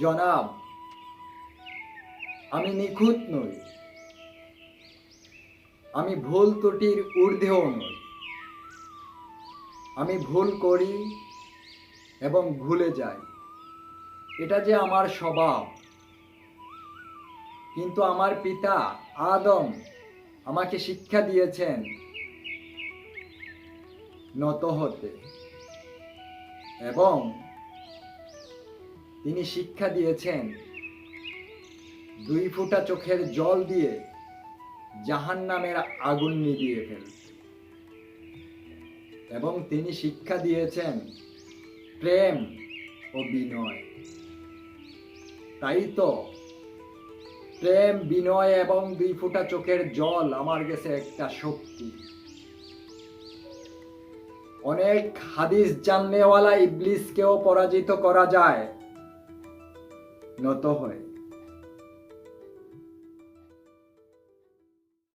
জনাব, আমি নিখুঁত নই। আমি ভুল ত্রুটির ঊর্ধ্বেও নই। আমি ভুল করি এবং ভুলে যাই। এটা যে আমার স্বভাব। কিন্তু আমার পিতা আদম আমাকে শিক্ষা দিয়েছেন নত হতে এবং তিনি শিক্ষা দিয়েছেন, দুই ফুটা চোখের জল দিয়ে জাহান নামের আগুন নিভিয়ে ফেলতে এবং তিনি শিক্ষা দিয়েছেন, প্রেম ও বিনয়। তাই তো প্রেম, বিনয় এবং দুই ফুটা চোখের জল আমার কাছে একটা শক্তি। অনেক হাদিস জাননেওয়ালা ইবলিসকেও পরাজিত করা যায়। নত হয়ে